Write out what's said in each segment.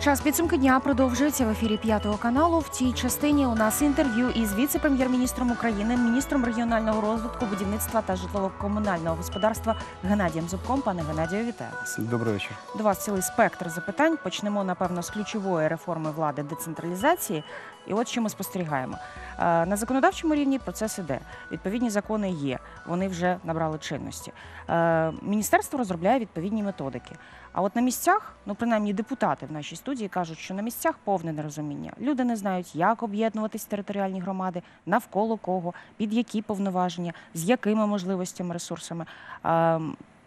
Час підсумки дня продовжується в ефірі п'ятого каналу. В цій частині у нас інтерв'ю із віце-прем'єр-міністром України, міністром регіонального розвитку, будівництва та житлово-комунального господарства Геннадієм Зубком. Пане Геннадію, вітаю вас. Добрий вечір. До вас цілий спектр запитань. Почнемо напевно з ключової реформи влади децентралізації. І от що ми спостерігаємо Е, на законодавчому рівні. Процес іде. Відповідні закони є. Вони вже набрали чинності. Е, Міністерство розробляє відповідні методики. А от на місцях, ну принаймні депутати в нашій студії кажуть, що на місцях повне нерозуміння. Люди не знають, як об'єднуватись територіальні громади, навколо кого, під які повноваження, з якими можливостями, ресурсами. Е,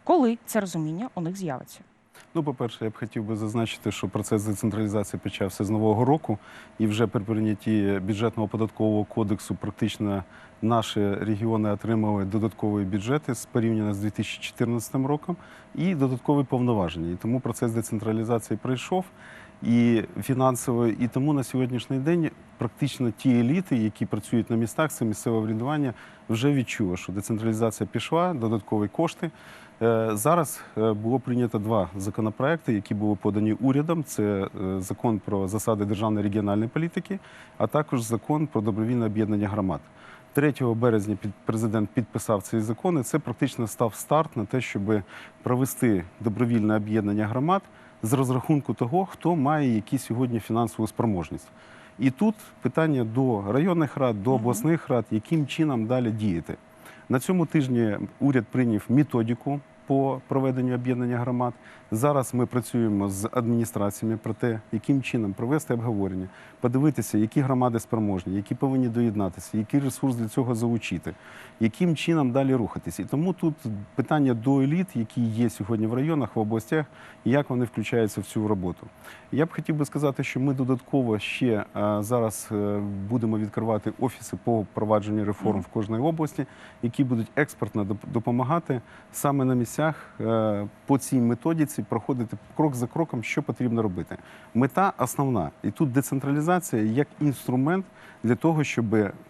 Коли це розуміння у них з'явиться? Ну, по-перше, я б хотів би зазначити, що процес децентралізації почався з нового року, і вже при прийнятті бюджетного податкового кодексу практично наші регіони отримали додаткові бюджети порівняно з 2014 роком і додаткові повноваження. І тому процес децентралізації пройшов і фінансовий, і тому на сьогоднішній день практично ті еліти, які працюють на містах, це місцеве врядування, вже відчули, що децентралізація пішла, додаткові кошти. Е, Зараз е, було прийнято два законопроекти, які були подані урядом. Це е, закон про засади державної регіональної політики, а також закон про добровільне об'єднання громад. 3 березня президент підписав цей закон, і це практично став старт на те, щоб провести добровільне об'єднання громад з розрахунку того, хто має які сьогодні фінансову спроможність. І тут питання до районних рад, до обласних рад, яким чином далі діяти. На цьому тижні уряд прийняв методику по проведенню об'єднання громад. Зараз ми працюємо з адміністраціями про те, яким чином провести обговорення, подивитися, які громади спроможні, які повинні доєднатися, який ресурс для цього залучити, яким чином далі рухатися. І тому тут питання до еліт, які є сьогодні в районах, в областях, як вони включаються в цю роботу. Я б хотів би сказати, що ми додатково ще зараз е, будемо відкривати офіси по впровадженню реформ в кожній області, які будуть експертно допомагати саме на місцях е, по цій методиці проходити крок за кроком, що потрібно робити. Мета основна, і тут децентралізація як інструмент для того, щоб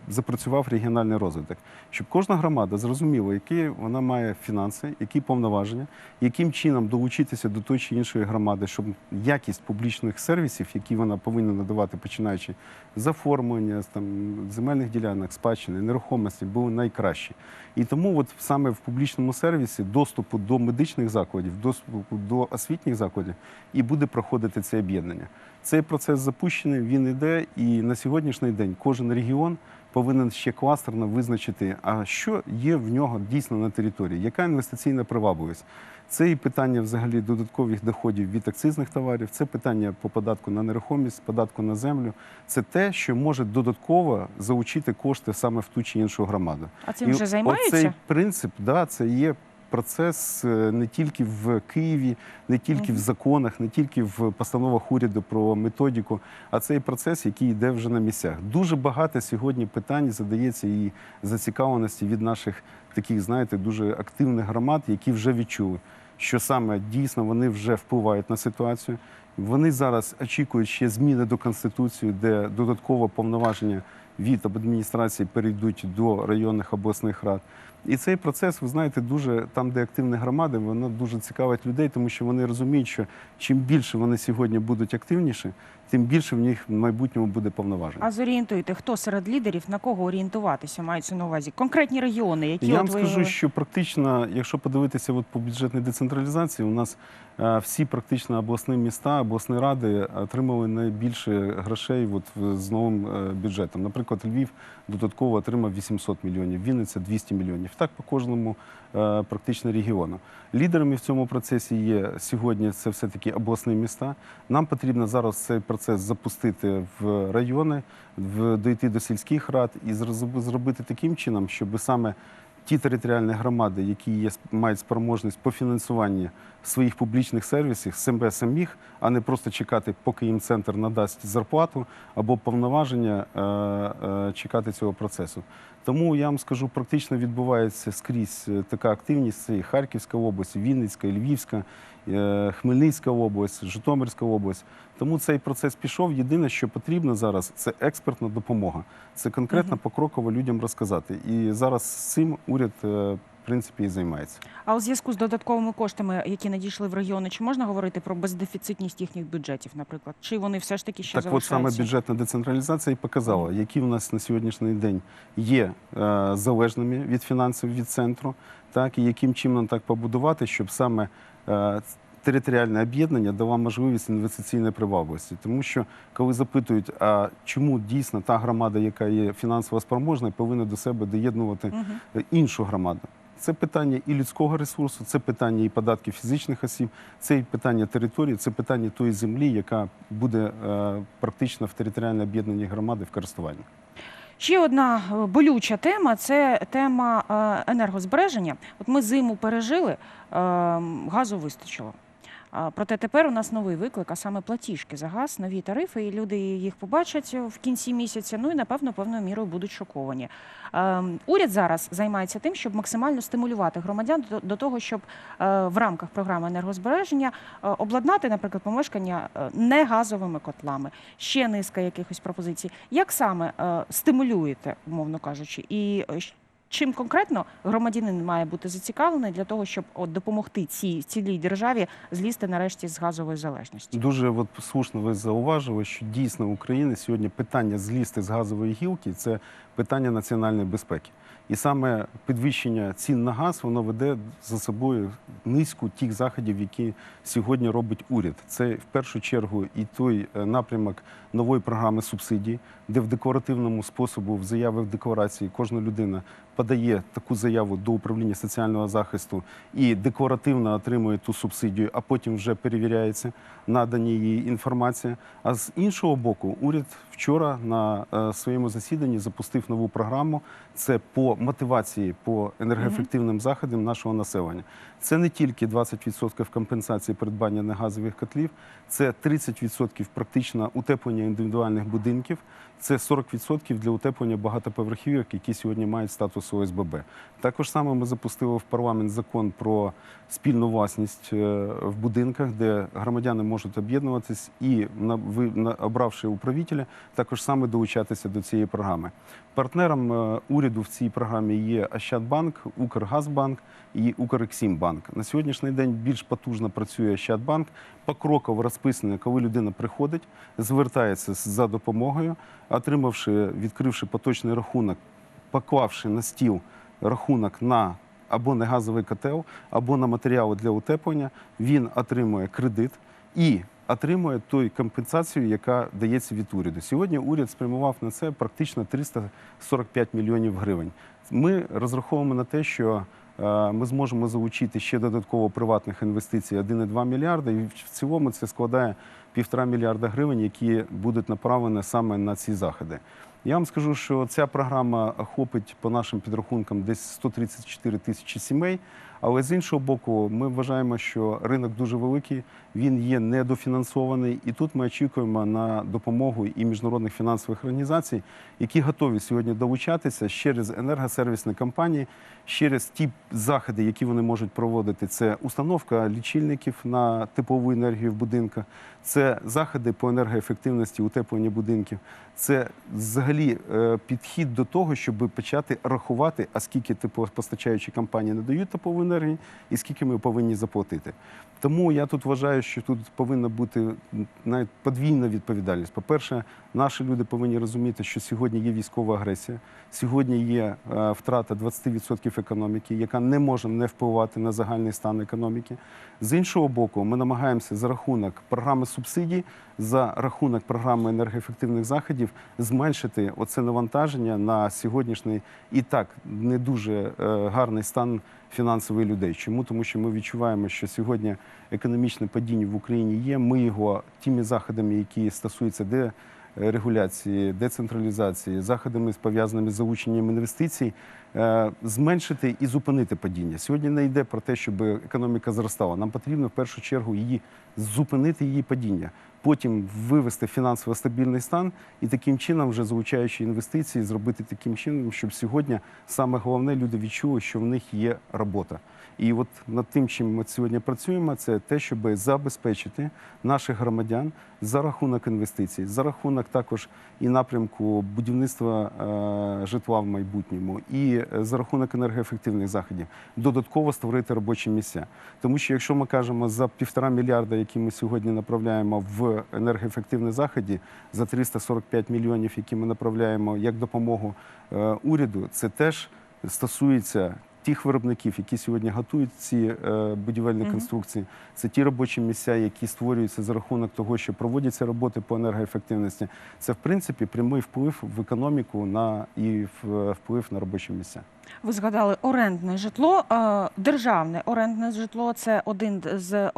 запрацював регіональний розвиток, щоб кожна громада зрозуміла, які вона має фінанси, які повноваження, яким чином долучитися до тої чи іншої громади, щоб якість публічних сервісів, які вона повинна надавати, починаючи з оформлення там земельних ділянок, спадщини, нерухомості, були найкращі. І тому, от саме в публічному сервісі доступу до медичних закладів, доступу до освітніх закладів і буде проходити це об'єднання. Цей процес запущений, він іде, і на сьогоднішній день кожен регіон повинен ще кластерно визначити, а що є в нього дійсно на території, яка інвестиційна привабливість. Це і питання взагалі додаткових доходів від акцизних товарів, це питання по податку на нерухомість, податку на землю. Це те, що може додатково залучити кошти саме в ту чи іншу громаду. А цим І вже Оцей займаються? принцип, да, це є процес е, не тільки в Києві, не тільки в законах, не тільки в постановах уряду про методику, а це і процес, який йде вже на місцях. Дуже багато сьогодні питань задається і зацікавленості від наших таких, знаєте, дуже активних громад, які вже відчули, що саме дійсно вони вже впливають на ситуацію. Вони зараз очікують ще зміни до конституції, де додатково повноваження від адміністрації перейдуть до районних обласних рад. І цей процес, ви знаєте, дуже там, де активні громади, воно дуже цікавить людей, тому що вони розуміють, що чим більше вони сьогодні будуть активніші, тим більше в них в майбутньому буде повноважень. А зорієнтуйте, хто серед лідерів на кого орієнтуватися мається на увазі? Конкретні регіони, які Я от вам ви... скажу, що практично, якщо подивитися от по бюджетній децентралізації, у нас е, всі практично обласні міста, обласні ради отримали найбільше грошей от, з новим е, бюджетом. Наприклад, Львів додатково отримав 800 мільйонів, Вінниця 200 мільйонів. Так по кожному е, практично регіону. Лідерами в цьому процесі є сьогодні це все-таки обласні міста. Нам потрібно зараз цей процес запустити в райони, в, дойти до сільських рад і зробити таким чином, щоб саме ті територіальні громади, які є, мають спроможність по фінансуванню своїх публічних сервісів, себе самих, а не просто чекати, поки їм центр надасть зарплату або повноваження е, е, чекати цього процесу. Тому я вам скажу, практично відбувається скрізь е, така активність. Це і Харківська область, і Вінницька, і Львівська, Хмельницька область, Житомирська область. Тому цей процес пішов. Єдине, що потрібно зараз, це експертна допомога. Це конкретно покроково людям розказати. І зараз з цим уряд е, в принципі і займається. А у зв'язку з додатковими коштами, які надійшли в регіони, чи можна говорити про бездефіцитність їхніх бюджетів, наприклад? Чи вони все ж таки ще Так, от саме бюджетна децентралізація і показала, які в нас на сьогоднішній день є е, залежними від фінансів від центру, так і яким чином так побудувати, щоб саме е, територіальне об'єднання дало можливість інвестиційної привабливості. Тому що коли запитують, а чому дійсно та громада, яка є фінансово спроможна, повинна до себе доєднувати е, іншу громаду. Це питання і людського ресурсу, це питання і податків фізичних осіб, це і питання території, це питання тої землі, яка буде е, практично в територіально об'єднаній громади в користуванні. Ще одна е, болюча тема це тема е, енергозбереження. От ми зиму пережили, газу вистачило. Проте тепер у нас новий виклик, а саме платіжки за газ, нові тарифи, і люди їх побачать в кінці місяця. Ну і напевно певною мірою будуть шоковані. Ем, Уряд зараз займається тим, щоб максимально стимулювати громадян до, того, щоб е, в рамках програми енергозбереження е, обладнати, наприклад, помешкання е, не газовими котлами. Ще низка якихось пропозицій. Як саме е, стимулюєте, умовно кажучи, і е, чим конкретно громадянин має бути зацікавлений для того, щоб от допомогти цій цілій державі злізти нарешті з газової залежності? Дуже от слушно ви зауважили, що дійсно в Україні сьогодні питання злізти з газової гілки це питання національної безпеки. І саме підвищення цін на газ воно веде за собою низку тих заходів, які сьогодні робить уряд. Це в першу чергу і той е, напрямок нової програми субсидій, де в декларативному способу в заяви в декларації кожна людина подає таку заяву до управління соціального захисту і декларативно отримує ту субсидію, а потім вже перевіряється надані їй інформація. А з іншого боку, уряд вчора на е, своєму засіданні запустив нову програму. Це по мотивації по енергоефективним заходам нашого населення. Це не тільки 20% компенсації придбання негазових котлів, це 30% практично утеплення індивідуальних будинків, це 40% для утеплення багатоповерхівок, які сьогодні мають статус ОСББ. Також саме ми запустили в парламент закон про спільну власність е, в будинках, де громадяни можуть об'єднуватись і обравши управителя, також саме долучатися до цієї програми. Партнером е, уряду в цій програмі є Ощадбанк, Укргазбанк і Укрексімбанк. На сьогоднішній день більш потужно працює Ощадбанк. Покроково розписане, коли людина приходить, звертається за допомогою, отримавши, відкривши поточний рахунок, поклавши на стіл рахунок на або на газовий котел, або на матеріали для утеплення, він отримує кредит і отримує той компенсацію, яка дається від уряду. Сьогодні уряд спрямував на це практично 345 мільйонів гривень. Ми розраховуємо на те, що е, ми зможемо залучити ще додатково приватних інвестицій 1,2 мільярда, і в цілому це складає півтора мільярда гривень, які будуть направлені саме на ці заходи. Я вам скажу, що ця програма охопить по нашим підрахункам десь 134 тисячі сімей. Але з іншого боку, ми вважаємо, що ринок дуже великий, він є недофінансований, і тут ми очікуємо на допомогу і міжнародних фінансових організацій, які готові сьогодні долучатися через енергосервісні компанії, через ті заходи, які вони можуть проводити. Це установка лічильників на теплову енергію в будинках, це заходи по енергоефективності утеплення будинків. Це взагалі е, підхід до того, щоб почати рахувати, а скільки теплопостачаючі компанії надають теплову енергію, і скільки ми повинні заплатити. Тому я тут вважаю, що тут повинна бути навіть подвійна відповідальність. По-перше, наші люди повинні розуміти, що сьогодні є військова агресія, сьогодні є е, втрата 20% економіки, яка не може не впливати на загальний стан економіки. З іншого боку, ми намагаємося за рахунок програми субсидій, за рахунок програми енергоефективних заходів зменшити оце навантаження на сьогоднішній і так не дуже е, гарний стан фінансових людей. Чому? Тому що ми відчуваємо, що сьогодні економічне падіння в Україні є. Ми його тими заходами, які стосуються де регуляції, децентралізації, заходами пов'язаними з залученням інвестицій, е, зменшити і зупинити падіння. Сьогодні не йде про те, щоб економіка зростала. Нам потрібно в першу чергу її зупинити її падіння, потім вивести фінансово стабільний стан і таким чином, вже залучаючи інвестиції, зробити таким чином, щоб сьогодні саме головне люди відчули, що в них є робота. І от над тим, чим ми сьогодні працюємо, це те, щоб забезпечити наших громадян за рахунок інвестицій, за рахунок також і напрямку будівництва е, житла в майбутньому, і е, за рахунок енергоефективних заходів додатково створити робочі місця. Тому що якщо ми кажемо за півтора мільярда, які ми сьогодні направляємо в енергоефективні заходи, за 345 мільйонів, які ми направляємо як допомогу е, уряду, це теж стосується тих виробників, які сьогодні готують ці е, будівельні конструкції. Це ті робочі місця, які створюються за рахунок того, що проводяться роботи по енергоефективності. Це в принципі прямий вплив в економіку на і вплив на робочі місця. Ви згадали орендне житло. Е, Державне орендне житло це один з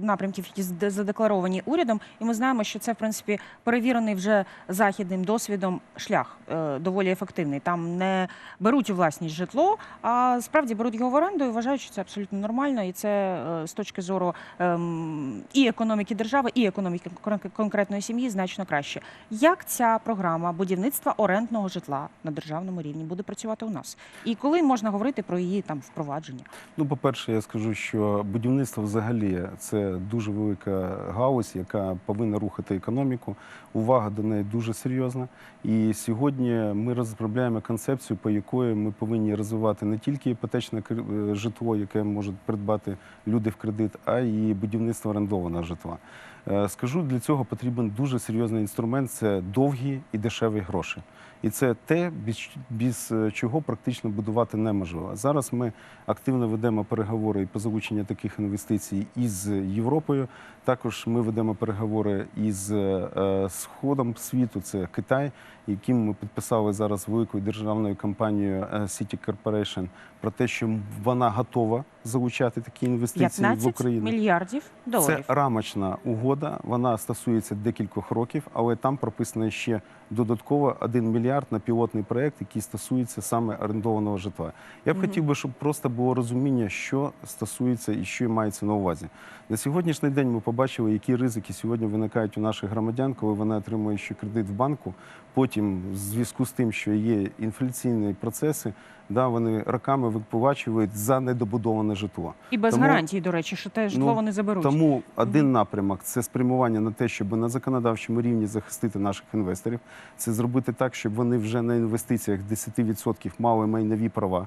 напрямків, які задекларовані урядом. І ми знаємо, що це в принципі перевірений вже західним досвідом шлях е, доволі ефективний. Там не беруть у власність житло, а справді беруть його в оренду і вважають, що це абсолютно нормально. І це е, з точки зору ем, і економіки держави, і економіки конкретної сім'ї значно краще. Як ця програма будівництва орендного житла на державному рівні буде працювати у нас? І коли можна говорити про її там впровадження? Ну, по-перше, я скажу, що будівництво взагалі це дуже велика галузь, яка повинна рухати економіку. Увага до неї дуже серйозна. І сьогодні ми розробляємо концепцію, по якої ми повинні розвивати не тільки іпотечне е, житло, яке можуть придбати люди в кредит, а й будівництво орендованого житла. Е, Скажу, для цього потрібен дуже серйозний інструмент це довгі і дешеві гроші. І це те, без, без е, чого практично будувати неможливо. Зараз ми активно ведемо переговори і по залученню таких інвестицій із Європою. Також ми ведемо переговори із е, сходом світу, це Китай, яким ми підписали зараз великою державною компанією е, City Corporation про те, що вона готова залучати такі інвестиції в 15 Україну. мільярдів доларів. Це рамочна угода. Вона стосується декількох років, але там прописано ще додатково 1 мільярд на пілотний проект, який стосується саме орендованого житла. Я б хотів би, щоб просто було розуміння, що стосується і що мається на увазі. На сьогоднішній день ми побачили, які ризики сьогодні виникають у наших громадян, коли вони отримують ще кредит в банку. Потім, в зв'язку з тим, що є інфляційні процеси, да, вони роками виплачують за недобудоване житло. І без тому- гарантії, до речі, що те житло Ну, вони заберуть. Тому один напрямок це спрямування на те, щоб на законодавчому рівні захистити наших інвесторів. Це зробити так, щоб вони вже на інвестиціях 10% мали майнові права.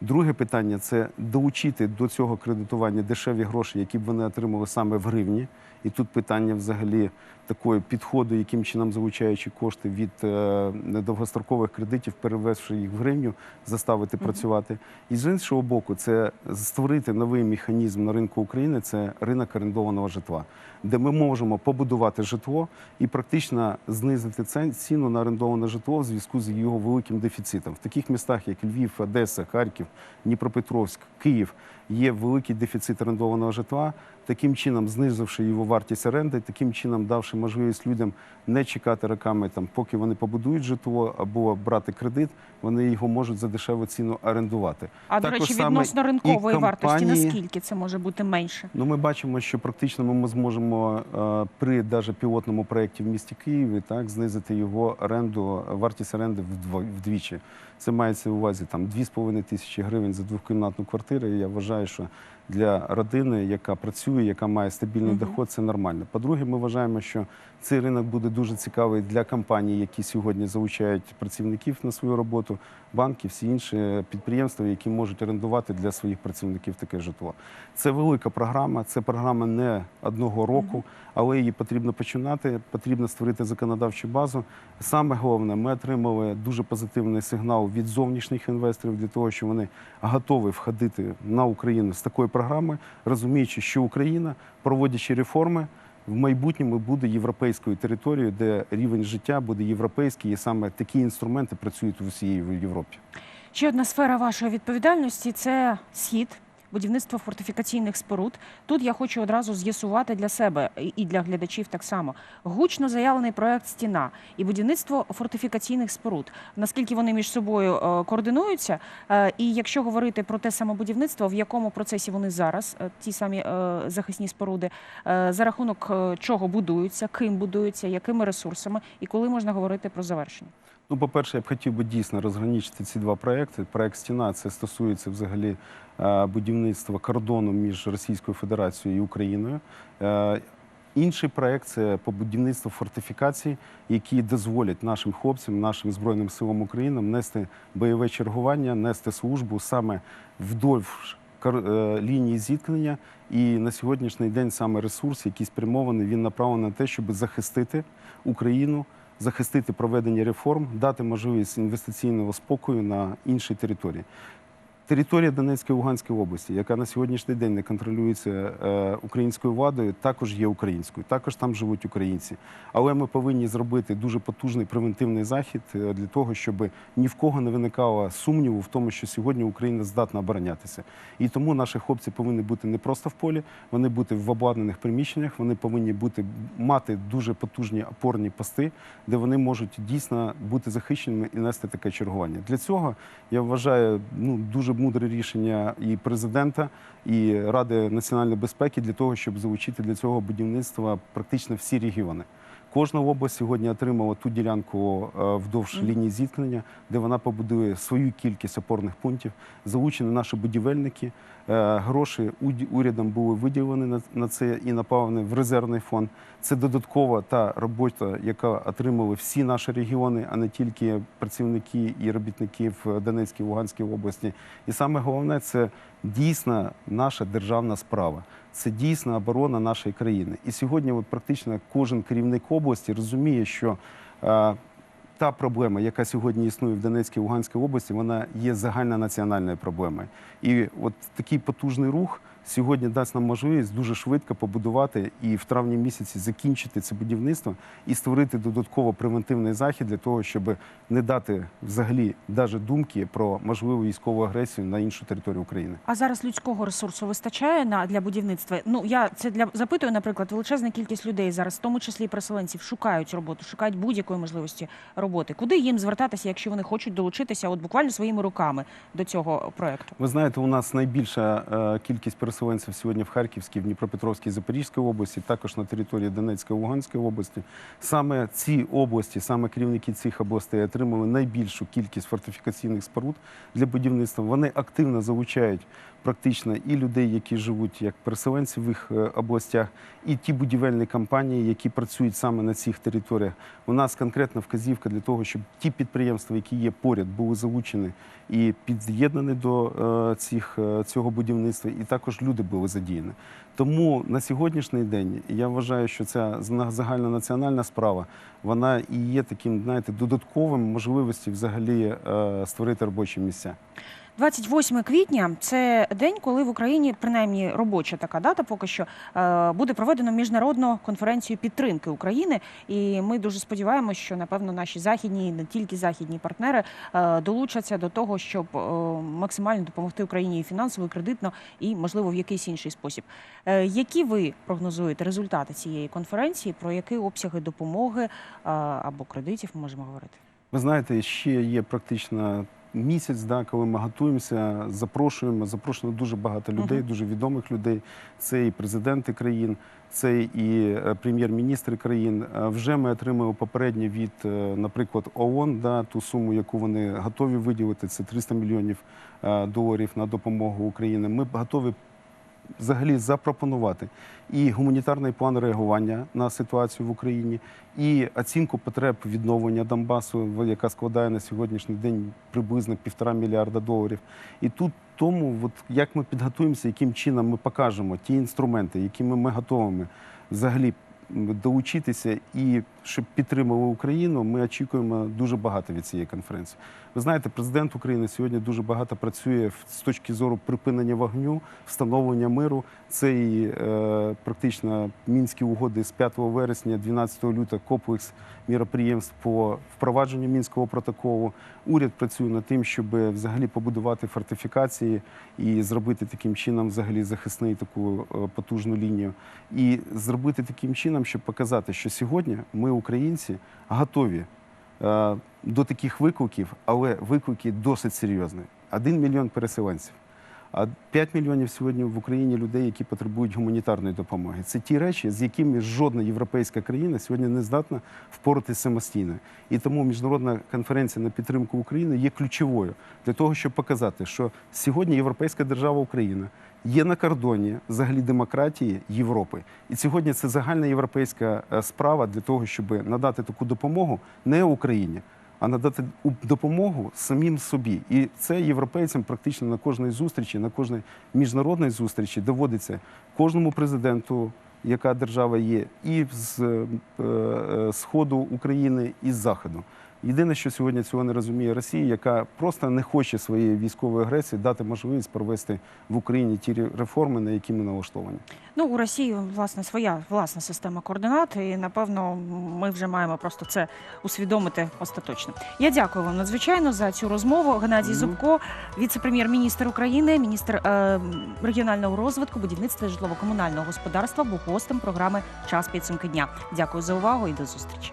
Друге питання це долучити до цього кредитування дешеві гроші, які б вони отримали саме в гривні. І тут питання взагалі такої підходу, яким чином залучаючи кошти від е, довгострокових кредитів, перевезши їх в гривню, заставити працювати. І з іншого боку, це створити новий механізм на ринку України. Це ринок орендованого житла, де ми можемо побудувати житло і практично знизити ціну на орендоване житло в зв'язку з його великим дефіцитом. В таких містах, як Львів, Одеса, Харків, Дніпропетровськ, Київ, є великий дефіцит орендованого житла. Таким чином, знизивши його вартість оренди, таким чином давши можливість людям не чекати роками, там, поки вони побудують житло або брати кредит, вони його можуть за дешеву ціну орендувати. а до речі, саме відносно ринкової вартості, наскільки це може бути менше? Ну, ми бачимо, що практично ми зможемо е, при даже пілотному проєкті в місті Києві так знизити його оренду, вартість оренди вдвічі. Це мається на увазі там 2,5 тисячі гривень за двокімнатну квартиру. І я вважаю, що для родини, яка працює, яка має стабільний Мгм. доход, це нормально. По-друге, ми вважаємо, що цей ринок буде дуже цікавий для компаній, які сьогодні залучають працівників на свою роботу, банки, всі інші підприємства, які можуть орендувати для своїх працівників таке житло. Це велика програма, це програма не одного року, але її потрібно починати. Потрібно створити законодавчу базу. Саме головне, ми отримали дуже позитивний сигнал від зовнішніх інвесторів для того, що вони готові входити на Україну з такою програмою, розуміючи, що Україна, проводячи реформи. В майбутньому буде європейською територією, де рівень життя буде європейський, і саме такі інструменти працюють в усій Європі. Ще одна сфера вашої відповідальності це схід. Будівництво фортифікаційних споруд. Тут я хочу одразу з'ясувати для себе і- для глядачів так само. Гучно заявлений проект Стіна і будівництво фортифікаційних споруд. Наскільки вони між собою е, координуються? Е, І якщо говорити про те саме будівництво, в якому процесі вони зараз, е, ті самі захисні споруди, за рахунок чого будуються, ким будуються, якими ресурсами, і коли можна говорити про завершення? Ну, по-перше, я б хотів би дійсно розграничити ці два проекти. Проект Стіна це стосується взагалі е, будівництва кордону між Російською Федерацією і Україною. Е, Інший проект це по будівництву фортифікацій, які дозволять нашим хлопцям, нашим збройним силам України нести бойове чергування, нести службу саме вдовж е, лінії зіткнення. І на сьогоднішній день саме ресурс, який спрямований, він направлений на те, щоб захистити Україну, захистити проведення реформ, дати можливість інвестиційного спокою на іншій території. Територія Донецької Луганської області, яка на сьогоднішній день не контролюється е, українською владою, також є українською, також там живуть українці. Але ми повинні зробити дуже потужний превентивний захід е, для того, щоб ні в кого не виникало сумніву в тому, що сьогодні Україна здатна оборонятися. І тому наші хлопці повинні бути не просто в полі, вони бути в обладнаних приміщеннях, вони повинні бути мати дуже потужні опорні пости, де вони можуть дійсно бути захищеними і нести таке чергування. Для цього я вважаю ну дуже мудре рішення і президента, і Ради національної безпеки для того, щоб залучити для цього будівництва практично всі регіони. Кожна область сьогодні отримала ту ділянку е, вдовж лінії зіткнення, де вона побудує свою кількість опорних пунктів. Залучені наші будівельники. Е, Гроші урядом були виділені на- на це і направлені в резервний фонд. Це додаткова та робота, яка отримали всі наші регіони, а не тільки працівники і робітники в Донецькій Луганській області. І саме головне це дійсно наша державна справа. Це дійсна оборона нашої країни. І сьогодні от практично кожен керівник області розуміє, що е, та проблема, яка сьогодні існує в Донецькій Луганській області, вона є загальнонаціональною проблемою. І от такий потужний рух сьогодні дасть нам можливість дуже швидко побудувати і в травні місяці закінчити це будівництво і створити додатково превентивний захід для того, щоб не дати взагалі навіть думки про можливу військову агресію на іншу територію України. А зараз людського ресурсу вистачає на для будівництва. Ну я це для запитую, наприклад, величезна кількість людей зараз, в тому числі і переселенців, шукають роботу, шукають будь-якої можливості роботи. Куди їм звертатися, якщо вони хочуть долучитися, от буквально своїми руками до цього проекту? Ви знаєте, у нас найбільша е, кількість переселенців сьогодні в Харківській, в Дніпропетровській, Запорізькій області, також на території Донецької Луганської області. Саме ці області, саме керівники цих областей отримали найбільшу кількість фортифікаційних споруд для будівництва. Вони активно залучають практично і людей, які живуть як переселенці в їх е, областях, і ті будівельні компанії, які працюють саме на цих територіях. У нас конкретна вказівка для того, щоб ті підприємства, які є поряд, були залучені і під'єднані до е, цих, е, цього будівництва, і також люди були задіяні. Тому на сьогоднішній день я вважаю, що ця загальнонаціональна справа вона і є таким, знаєте, додатковим можливості взагалі створити робочі місця. 28 квітня це день, коли в Україні, принаймні робоча така дата, поки що е, буде проведено міжнародну конференцію підтримки України. І ми дуже сподіваємося, що напевно наші західні, не тільки західні партнери е, долучаться до того, щоб е, максимально допомогти Україні і фінансово, і кредитно, і можливо в якийсь інший спосіб. Які ви прогнозуєте результати цієї конференції? Про які обсяги допомоги або кредитів ми можемо говорити? Ви знаєте, ще є практично місяць, да, коли ми готуємося, запрошуємо. Запрошено дуже багато людей, угу. дуже відомих людей. Це і президенти країн, це і е, прем'єр-міністри країн. Е, Вже ми отримали попередні від, е, наприклад, ООН, да, ту суму, яку вони готові виділити. Це 300 мільйонів доларів на допомогу Україні. Ми готові взагалі запропонувати і гуманітарний план реагування на ситуацію в Україні, і оцінку потреб відновлення Донбасу, яка складає на сьогоднішній день приблизно півтора мільярда доларів. І тут тому, от як ми підготуємося, яким чином ми покажемо ті інструменти, якими ми готовими взагалі долучитися і щоб підтримали Україну, ми очікуємо дуже багато від цієї конференції. Ви знаєте, президент України сьогодні дуже багато працює з точки зору припинення вогню, встановлення миру. Це і е, практично мінські угоди з 5 вересня, 12 лютого, комплекс міроприємств по впровадженню мінського протоколу. Уряд працює над тим, щоб взагалі побудувати фортифікації і зробити таким чином взагалі захисний таку е, потужну лінію. І зробити таким чином, щоб показати, що сьогодні ми, українці, готові е, до таких викликів, але виклики досить серйозні. Один мільйон переселенців. А 5 мільйонів сьогодні в Україні людей, які потребують гуманітарної допомоги. Це ті речі, з якими жодна європейська країна сьогодні не здатна впоратися самостійно. І тому міжнародна конференція на підтримку України є ключовою для того, щоб показати, що сьогодні європейська держава Україна є на кордоні взагалі демократії Європи. І сьогодні це загальна європейська е, справа для того, щоб надати таку допомогу не Україні, а надати допомогу самим собі. І це європейцям практично на кожній зустрічі, на кожній міжнародній зустрічі доводиться кожному президенту, яка держава є, і з е, е, сходу України, і з заходу. Єдине, що сьогодні цього не розуміє Росія, яка просто не хоче своєї військової агресії дати можливість провести в Україні ті реформи, на які ми налаштовані. Ну, у Росії власне своя власна система координат, і напевно ми вже маємо просто це усвідомити остаточно. Я дякую вам надзвичайно за цю розмову. Геннадій Мгм. Зубко, віце-прем'єр-міністр України, міністр е, регіонального розвитку, будівництва житлово-комунального господарства, був гостем програми Час підсумки дня. Дякую за увагу і до зустрічі.